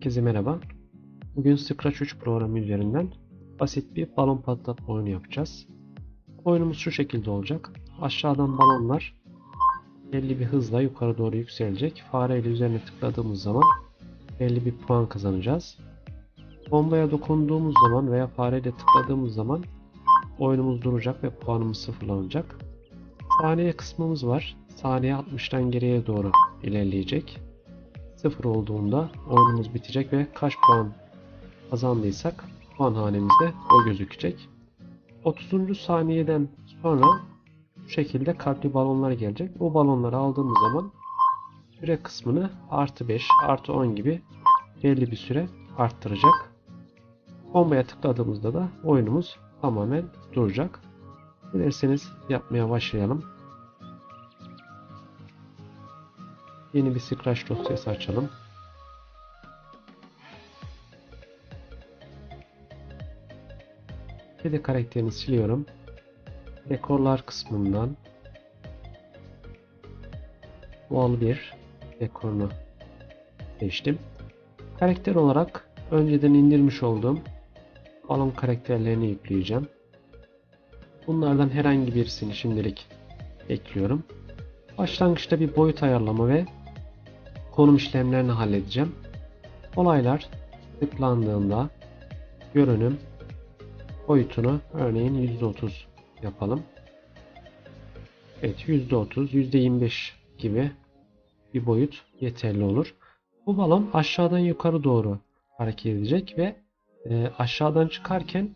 Herkese merhaba. Bugün Scratch 3 programı üzerinden basit bir balon patlatma oyunu yapacağız. Oyunumuz şu şekilde olacak. Aşağıdan balonlar belli bir hızla yukarı doğru yükselecek. Fareyle üzerine tıkladığımız zaman belli bir puan kazanacağız. Bombaya dokunduğumuz zaman veya fareyle tıkladığımız zaman oyunumuz duracak ve puanımız sıfırlanacak. Saniye kısmımız var. Saniye 60'tan geriye doğru ilerleyecek. Sıfır olduğunda oyunumuz bitecek ve kaç puan kazandıysak puan hanemizde o gözükecek. 30. saniyeden sonra bu şekilde kalpli balonlar gelecek. Bu balonları aldığımız zaman süre kısmını artı 5 artı 10 gibi belli bir süre arttıracak. Bombaya tıkladığımızda da oyunumuz tamamen duracak. Dilerseniz yapmaya başlayalım. Yeni bir Scratch dosyası açalım. Kedi karakterini siliyorum. Dekorlar kısmından Wall 1 dekorunu seçtim. Karakter olarak önceden indirmiş olduğum balon karakterlerini yükleyeceğim. Bunlardan herhangi birisini şimdilik ekliyorum. Başlangıçta bir boyut ayarlama ve konum işlemlerini halledeceğim. Olaylar tıklandığında görünüm boyutunu örneğin %30 yapalım. Evet %30, %25 gibi bir boyut yeterli olur. Bu balon aşağıdan yukarı doğru hareket edecek ve e, aşağıdan çıkarken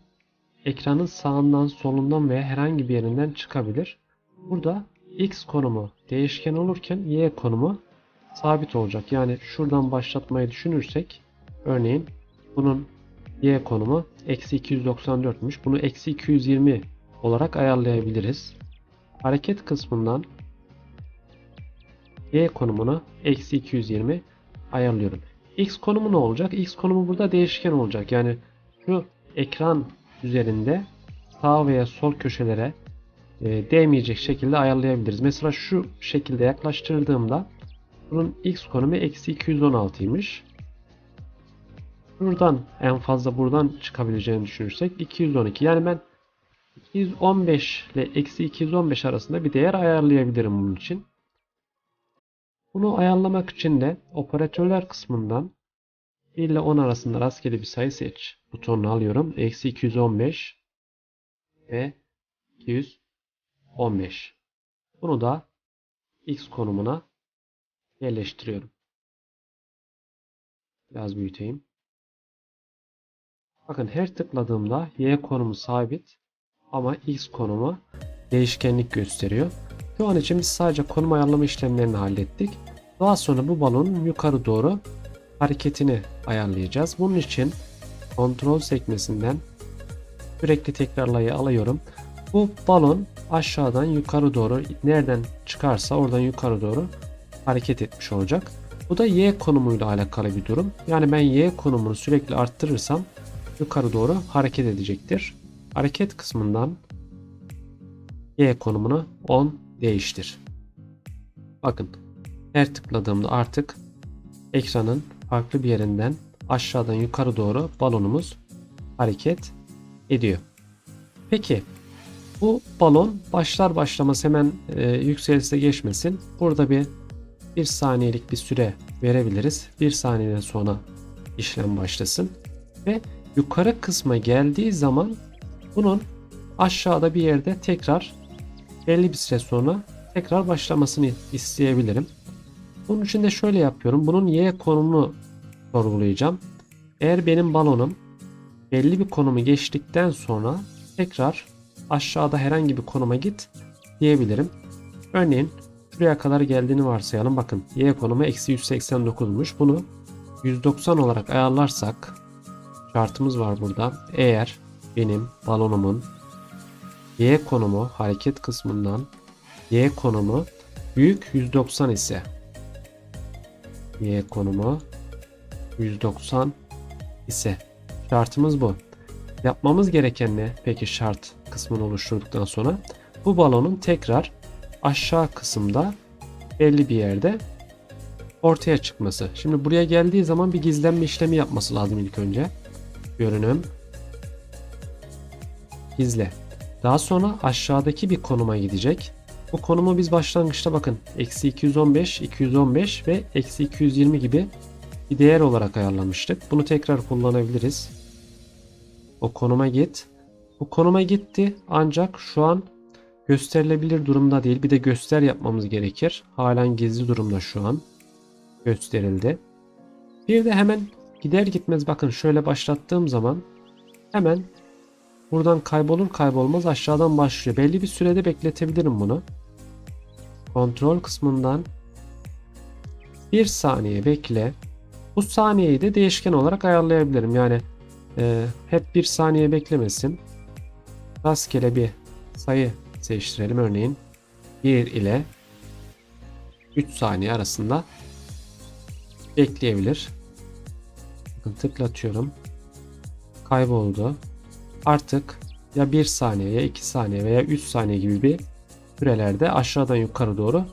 ekranın sağından solundan veya herhangi bir yerinden çıkabilir. Burada x konumu değişken olurken y konumu sabit olacak. Yani şuradan başlatmayı düşünürsek örneğin bunun y konumu eksi 294'müş. Bunu eksi 220 olarak ayarlayabiliriz. Hareket kısmından y konumunu eksi 220 ayarlıyorum. x konumu ne olacak? x konumu burada değişken olacak. Yani şu ekran üzerinde sağ veya sol köşelere e, değmeyecek şekilde ayarlayabiliriz. Mesela şu şekilde yaklaştırdığımda bunun x konumu eksi 216'ymış. Buradan en fazla buradan çıkabileceğini düşünürsek 212. Yani ben 215 ile eksi 215 arasında bir değer ayarlayabilirim bunun için. Bunu ayarlamak için de operatörler kısmından 1 ile 10 arasında rastgele bir sayı seç butonunu alıyorum. Eksi 215 ve 215. Bunu da x konumuna yerleştiriyorum. Biraz büyüteyim. Bakın her tıkladığımda y konumu sabit ama x konumu değişkenlik gösteriyor. Şu an için biz sadece konum ayarlama işlemlerini hallettik. Daha sonra bu balonun yukarı doğru hareketini ayarlayacağız. Bunun için kontrol sekmesinden sürekli tekrarlayı alıyorum. Bu balon aşağıdan yukarı doğru nereden çıkarsa oradan yukarı doğru hareket etmiş olacak. Bu da y konumuyla alakalı bir durum. Yani ben y konumunu sürekli arttırırsam yukarı doğru hareket edecektir. Hareket kısmından y konumunu 10 değiştir. Bakın her tıkladığımda artık ekranın farklı bir yerinden aşağıdan yukarı doğru balonumuz hareket ediyor. Peki bu balon başlar başlamaz hemen e, yükselişe geçmesin. Burada bir bir saniyelik bir süre verebiliriz. Bir saniyeden sonra işlem başlasın. Ve yukarı kısma geldiği zaman bunun aşağıda bir yerde tekrar belli bir süre sonra tekrar başlamasını isteyebilirim. Bunun için de şöyle yapıyorum. Bunun y konumunu sorgulayacağım. Eğer benim balonum belli bir konumu geçtikten sonra tekrar aşağıda herhangi bir konuma git diyebilirim. Örneğin şuraya kadar geldiğini varsayalım. Bakın y konumu eksi 189'muş. Bunu 190 olarak ayarlarsak şartımız var burada. Eğer benim balonumun y konumu hareket kısmından y konumu büyük 190 ise y konumu 190 ise şartımız bu. Yapmamız gereken ne? Peki şart kısmını oluşturduktan sonra bu balonun tekrar aşağı kısımda belli bir yerde ortaya çıkması. Şimdi buraya geldiği zaman bir gizlenme işlemi yapması lazım ilk önce. Görünüm. Gizle. Daha sonra aşağıdaki bir konuma gidecek. Bu konumu biz başlangıçta bakın eksi 215, 215 ve eksi 220 gibi bir değer olarak ayarlamıştık. Bunu tekrar kullanabiliriz. O konuma git. Bu konuma gitti ancak şu an gösterilebilir durumda değil. Bir de göster yapmamız gerekir. Halen gizli durumda şu an. Gösterildi. Bir de hemen gider gitmez bakın şöyle başlattığım zaman hemen buradan kaybolur kaybolmaz aşağıdan başlıyor. Belli bir sürede bekletebilirim bunu. Kontrol kısmından bir saniye bekle. Bu saniyeyi de değişken olarak ayarlayabilirim. Yani e, hep bir saniye beklemesin. Rastgele bir sayı seçtirelim. Örneğin 1 ile 3 saniye arasında bekleyebilir. Bakın tıklatıyorum. Kayboldu. Artık ya 1 saniye ya 2 saniye veya 3 saniye gibi bir sürelerde aşağıdan yukarı doğru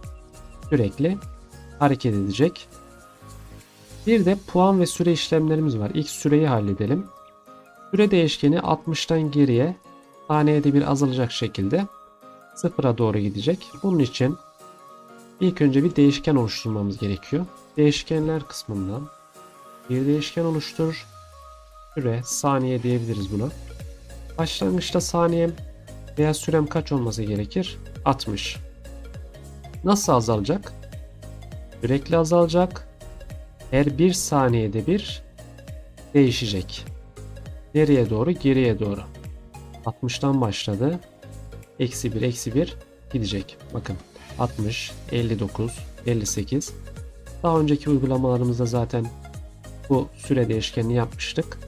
sürekli hareket edecek. Bir de puan ve süre işlemlerimiz var. İlk süreyi halledelim. Süre değişkeni 60'tan geriye saniyede bir azalacak şekilde sıfıra doğru gidecek. Bunun için ilk önce bir değişken oluşturmamız gerekiyor. Değişkenler kısmından bir değişken oluştur. Süre saniye diyebiliriz buna. Başlangıçta saniyem veya sürem kaç olması gerekir? 60. Nasıl azalacak? Sürekli azalacak. Her bir saniyede bir değişecek. Nereye doğru? Geriye doğru. 60'tan başladı. Eksi 1, eksi 1 gidecek. Bakın 60, 59, 58. Daha önceki uygulamalarımızda zaten bu süre değişkenini yapmıştık.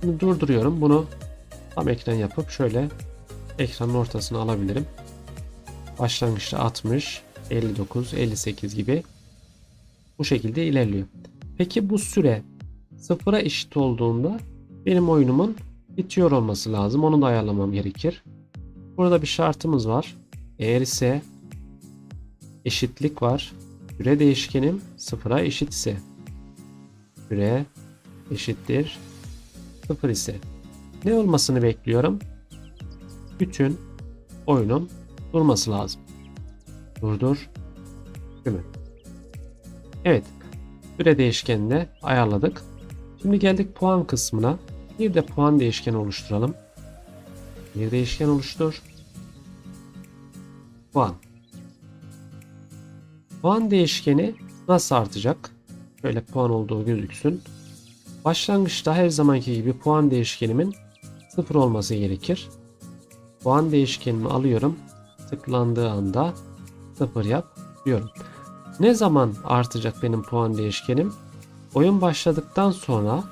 Şimdi durduruyorum. Bunu tam ekran yapıp şöyle ekranın ortasına alabilirim. Başlangıçta 60, 59, 58 gibi bu şekilde ilerliyor. Peki bu süre sıfıra eşit olduğunda benim oyunumun bitiyor olması lazım. Onu da ayarlamam gerekir. Burada bir şartımız var. Eğer ise eşitlik var. Süre değişkenim sıfıra eşitse süre eşittir sıfır ise ne olmasını bekliyorum? Bütün oyunun durması lazım. Durdur. Değil mi? Evet. Süre değişkenini de ayarladık. Şimdi geldik puan kısmına. Bir de puan değişkeni oluşturalım. Bir değişken oluştur. Puan. Puan değişkeni nasıl artacak? Şöyle puan olduğu gözüksün. Başlangıçta her zamanki gibi puan değişkenimin sıfır olması gerekir. Puan değişkenimi alıyorum. Tıklandığı anda sıfır yap diyorum. Ne zaman artacak benim puan değişkenim? Oyun başladıktan sonra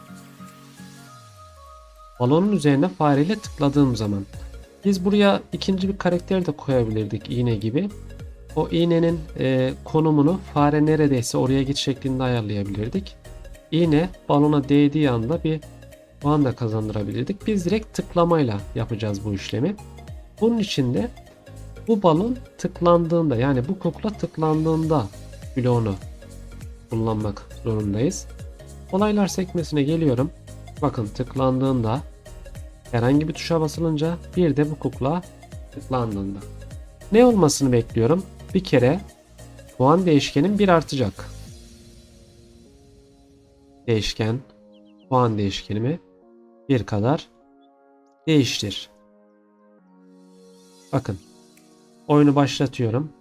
balonun üzerine fareyle tıkladığım zaman. Biz buraya ikinci bir karakter de koyabilirdik iğne gibi. O iğnenin e, konumunu fare neredeyse oraya git şeklinde ayarlayabilirdik. İğne balona değdiği anda bir puan da kazandırabilirdik. Biz direkt tıklamayla yapacağız bu işlemi. Bunun için de bu balon tıklandığında yani bu kukla tıklandığında bloğunu kullanmak zorundayız. Olaylar sekmesine geliyorum. Bakın tıklandığında herhangi bir tuşa basılınca bir de bu kukla tıklandığında. Ne olmasını bekliyorum? Bir kere puan değişkenim bir artacak. Değişken puan değişkenimi bir kadar değiştir. Bakın oyunu başlatıyorum.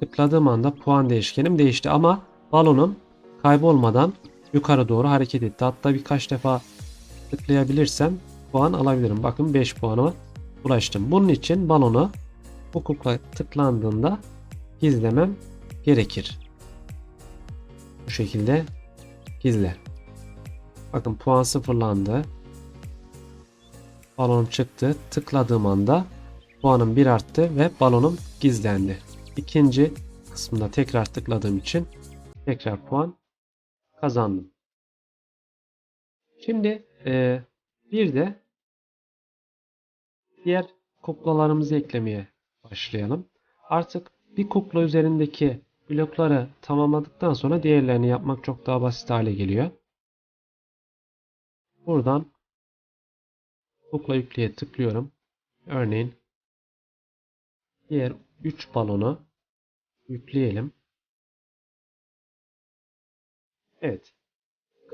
Tıkladığım anda puan değişkenim değişti ama balonum kaybolmadan yukarı doğru hareket etti. Hatta birkaç defa tıklayabilirsem puan alabilirim. Bakın 5 puanıma ulaştım. Bunun için balonu bu kukla tıklandığında gizlemem gerekir. Bu şekilde gizle. Bakın puan sıfırlandı. Balon çıktı. Tıkladığım anda puanım bir arttı ve balonum gizlendi. İkinci kısmında tekrar tıkladığım için tekrar puan kazandım. Şimdi e, bir de diğer kuklalarımızı eklemeye başlayalım. Artık bir kukla üzerindeki blokları tamamladıktan sonra diğerlerini yapmak çok daha basit hale geliyor. Buradan kukla yükleye tıklıyorum. Örneğin diğer 3 balonu yükleyelim. Evet.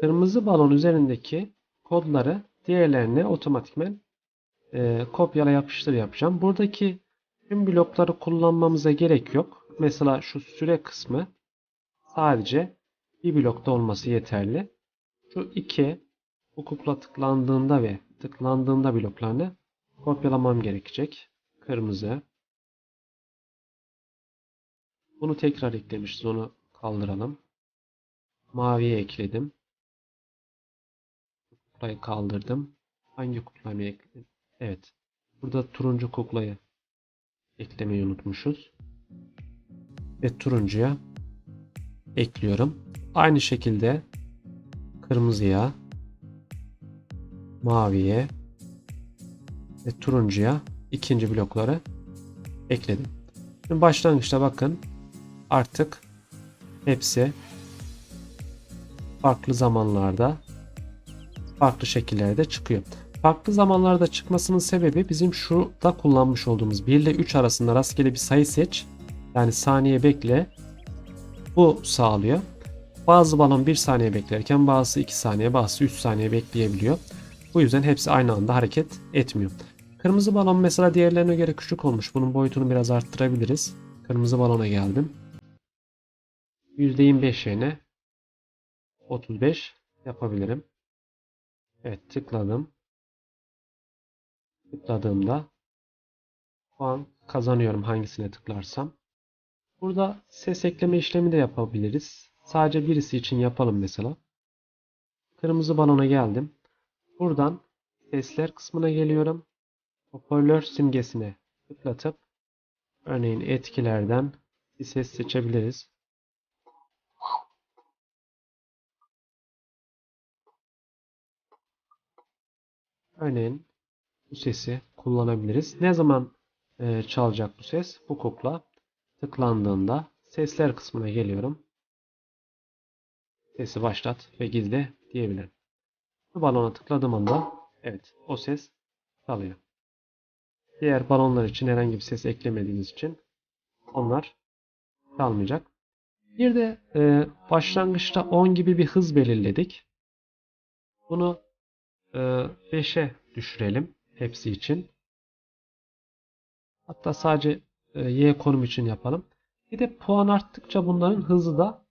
Kırmızı balon üzerindeki kodları diğerlerine otomatikmen e, kopyala yapıştır yapacağım. Buradaki tüm blokları kullanmamıza gerek yok. Mesela şu süre kısmı sadece bir blokta olması yeterli. Şu iki bu kukla tıklandığında ve tıklandığında bloklarını kopyalamam gerekecek. Kırmızı. Bunu tekrar eklemişiz. Onu kaldıralım. Maviye ekledim. Kuklayı kaldırdım. Hangi kuklayı ekledim? Evet. Burada turuncu kuklayı eklemeyi unutmuşuz. Ve turuncuya ekliyorum. Aynı şekilde kırmızıya, maviye ve turuncuya ikinci blokları ekledim. Şimdi başlangıçta bakın artık hepsi farklı zamanlarda farklı şekillerde çıkıyor. Farklı zamanlarda çıkmasının sebebi bizim şurada kullanmış olduğumuz 1 ile 3 arasında rastgele bir sayı seç. Yani saniye bekle. Bu sağlıyor. Bazı balon 1 saniye beklerken bazısı 2 saniye bazısı 3 saniye bekleyebiliyor. Bu yüzden hepsi aynı anda hareket etmiyor. Kırmızı balon mesela diğerlerine göre küçük olmuş. Bunun boyutunu biraz arttırabiliriz. Kırmızı balona geldim. %25 yerine 35 yapabilirim. Evet tıkladım. Tıkladığımda puan kazanıyorum hangisine tıklarsam. Burada ses ekleme işlemi de yapabiliriz. Sadece birisi için yapalım mesela. Kırmızı balona geldim. Buradan sesler kısmına geliyorum. Hoparlör simgesine tıklatıp örneğin etkilerden bir ses seçebiliriz. Örneğin bu sesi kullanabiliriz. Ne zaman e, çalacak bu ses? Bu kukla tıklandığında sesler kısmına geliyorum. Sesi başlat ve gizle diyebilirim. Bu balona tıkladığım anda evet o ses çalıyor. Diğer balonlar için herhangi bir ses eklemediğiniz için onlar çalmayacak. Bir de e, başlangıçta 10 gibi bir hız belirledik. Bunu 5'e düşürelim hepsi için. Hatta sadece e, Y konum için yapalım. Bir de puan arttıkça bunların hızı da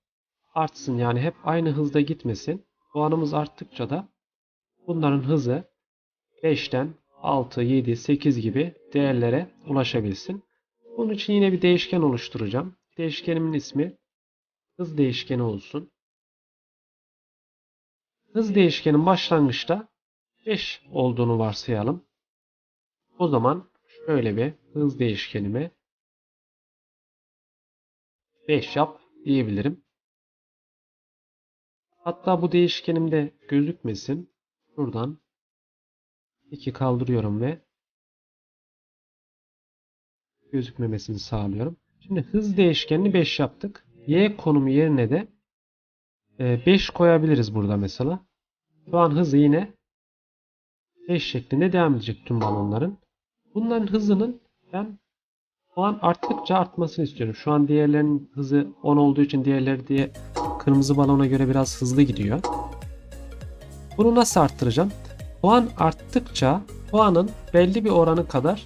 artsın. Yani hep aynı hızda gitmesin. Puanımız arttıkça da bunların hızı 5'ten 6, 7, 8 gibi değerlere ulaşabilsin. Bunun için yine bir değişken oluşturacağım. Değişkenimin ismi hız değişkeni olsun. Hız değişkenin başlangıçta 5 olduğunu varsayalım. O zaman şöyle bir hız değişkenime 5 yap diyebilirim. Hatta bu değişkenimde gözükmesin. Buradan 2 kaldırıyorum ve gözükmemesini sağlıyorum. Şimdi hız değişkenini 5 yaptık. Y konumu yerine de 5 koyabiliriz burada mesela. Şu an hızı yine 5 şeklinde devam edecek tüm balonların. Bunların hızının ben puan arttıkça artmasını istiyorum. Şu an diğerlerinin hızı 10 olduğu için diğerleri diye kırmızı balona göre biraz hızlı gidiyor. Bunu nasıl arttıracağım? Puan arttıkça puanın belli bir oranı kadar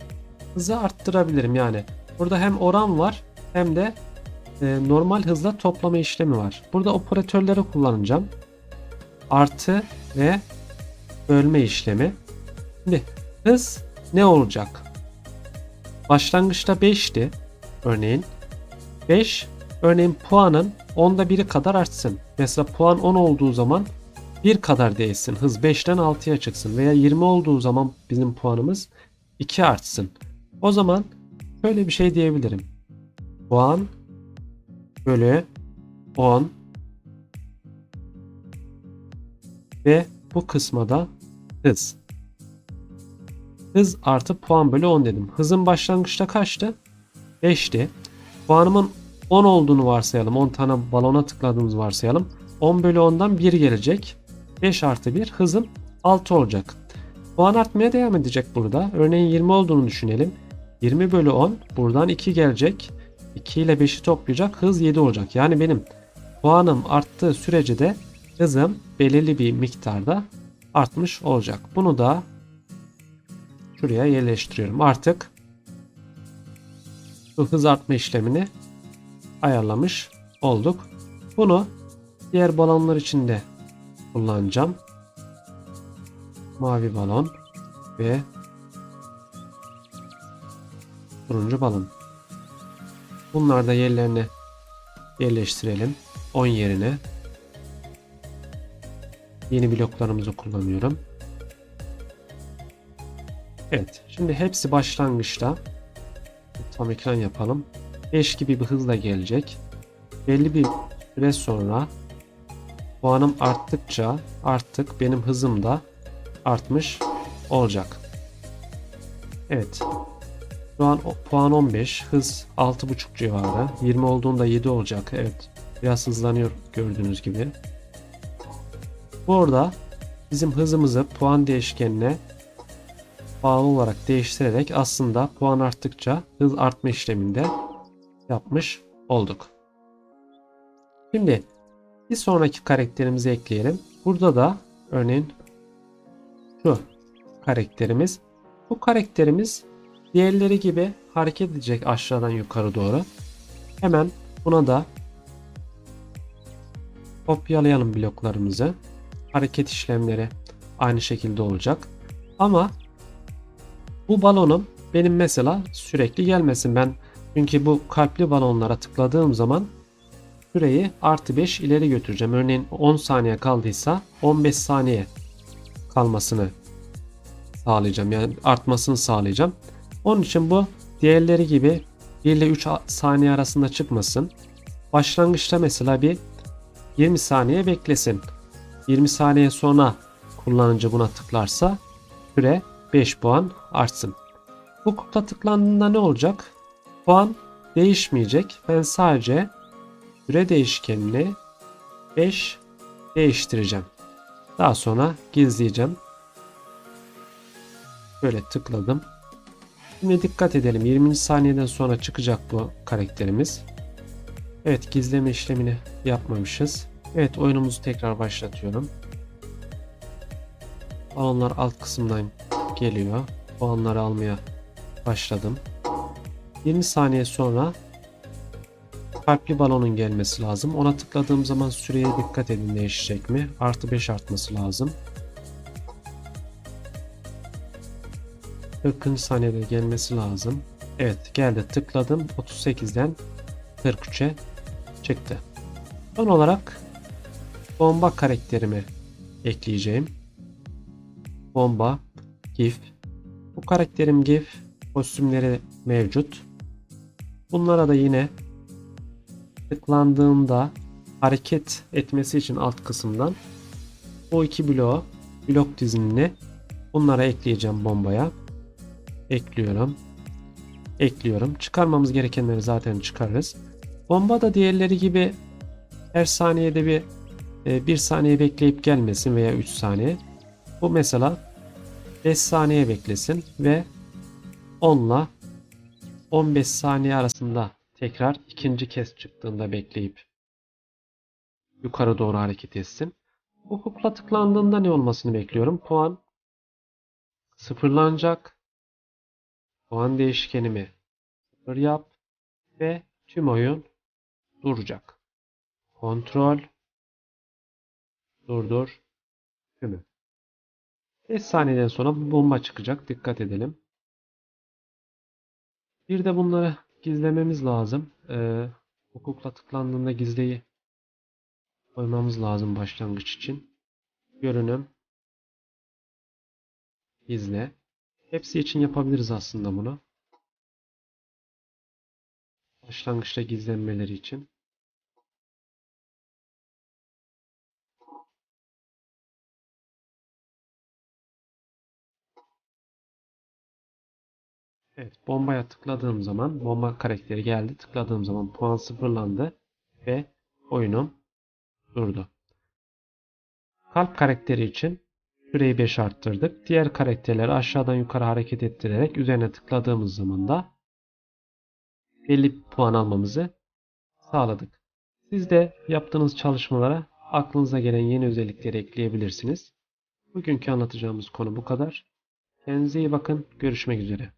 hızı arttırabilirim. Yani burada hem oran var hem de e, normal hızla toplama işlemi var. Burada operatörleri kullanacağım. Artı ve bölme işlemi. Şimdi hız ne olacak? Başlangıçta 5'ti örneğin. 5 örneğin puanın 10'da biri kadar artsın. Mesela puan 10 olduğu zaman 1 kadar değişsin. Hız 5'ten 6'ya çıksın. Veya 20 olduğu zaman bizim puanımız 2 artsın. O zaman şöyle bir şey diyebilirim. Puan bölü 10 ve bu kısma hız. Hız artı puan bölü 10 dedim. Hızın başlangıçta kaçtı? 5'ti. Puanımın 10 olduğunu varsayalım. 10 tane balona tıkladığımız varsayalım. 10 bölü 10'dan 1 gelecek. 5 artı 1 hızım 6 olacak. Puan artmaya devam edecek burada. Örneğin 20 olduğunu düşünelim. 20 bölü 10 buradan 2 gelecek. 2 ile 5'i toplayacak. Hız 7 olacak. Yani benim puanım arttığı sürece de hızım belirli bir miktarda artmış olacak. Bunu da şuraya yerleştiriyorum. Artık bu hız artma işlemini ayarlamış olduk. Bunu diğer balonlar için de kullanacağım. Mavi balon ve turuncu balon. Bunları da yerlerine yerleştirelim. 10 yerine yeni bloklarımızı kullanıyorum. Evet. Şimdi hepsi başlangıçta tam ekran yapalım. 5 gibi bir hızla gelecek. Belli bir süre sonra puanım arttıkça artık benim hızım da artmış olacak. Evet. Şu an puan 15, hız 6.5 civarı. 20 olduğunda 7 olacak. Evet. Biraz hızlanıyor gördüğünüz gibi. Burada bizim hızımızı puan değişkenine bağlı olarak değiştirerek aslında puan arttıkça hız artma işleminde yapmış olduk. Şimdi bir sonraki karakterimizi ekleyelim. Burada da örneğin şu karakterimiz. Bu karakterimiz diğerleri gibi hareket edecek aşağıdan yukarı doğru. Hemen buna da kopyalayalım bloklarımızı. Hareket işlemleri aynı şekilde olacak. Ama bu balonum benim mesela sürekli gelmesin. Ben çünkü bu kalpli balonlara tıkladığım zaman süreyi artı 5 ileri götüreceğim. Örneğin 10 saniye kaldıysa 15 saniye kalmasını sağlayacağım. Yani artmasını sağlayacağım. Onun için bu diğerleri gibi 1 ile 3 saniye arasında çıkmasın. Başlangıçta mesela bir 20 saniye beklesin. 20 saniye sonra kullanıcı buna tıklarsa süre 5 puan artsın. Bu kukla tıklandığında ne olacak? Puan değişmeyecek. Ben sadece süre değişkenini 5 değiştireceğim. Daha sonra gizleyeceğim. Böyle tıkladım. Şimdi dikkat edelim. 20. saniyeden sonra çıkacak bu karakterimiz. Evet gizleme işlemini yapmamışız. Evet oyunumuzu tekrar başlatıyorum. Balonlar alt kısımdan geliyor. Puanları almaya başladım. 20 saniye sonra kalpli balonun gelmesi lazım. Ona tıkladığım zaman süreye dikkat edin değişecek mi? Artı 5 artması lazım. 40. saniyede gelmesi lazım. Evet geldi tıkladım 38'den 43'e çıktı. Son olarak bomba karakterimi ekleyeceğim. Bomba, GIF. Bu karakterim GIF kostümleri mevcut. Bunlara da yine tıklandığında hareket etmesi için alt kısımdan bu iki bloğu blok dizinini bunlara ekleyeceğim bombaya. Ekliyorum. Ekliyorum. Çıkarmamız gerekenleri zaten çıkarırız. Bomba da diğerleri gibi her saniyede bir e, bir saniye bekleyip gelmesin veya 3 saniye. Bu mesela 5 saniye beklesin ve 10 ile 15 saniye arasında tekrar ikinci kez çıktığında bekleyip yukarı doğru hareket etsin. Bu kukla tıklandığında ne olmasını bekliyorum? Puan sıfırlanacak. Puan değişkenimi sıfır yap ve tüm oyun duracak. Kontrol durdur tümü. 5 saniyeden sonra bomba çıkacak. Dikkat edelim. Bir de bunları gizlememiz lazım. Ee, hukukla tıklandığında gizleyi koymamız lazım başlangıç için. Görünüm gizle. Hepsi için yapabiliriz aslında bunu. Başlangıçta gizlenmeleri için. Evet, bombaya tıkladığım zaman bomba karakteri geldi. Tıkladığım zaman puan sıfırlandı ve oyunum durdu. Kalp karakteri için süreyi 5 arttırdık. Diğer karakterleri aşağıdan yukarı hareket ettirerek üzerine tıkladığımız zaman da belli bir puan almamızı sağladık. Siz de yaptığınız çalışmalara aklınıza gelen yeni özellikleri ekleyebilirsiniz. Bugünkü anlatacağımız konu bu kadar. Kendinize iyi bakın. Görüşmek üzere.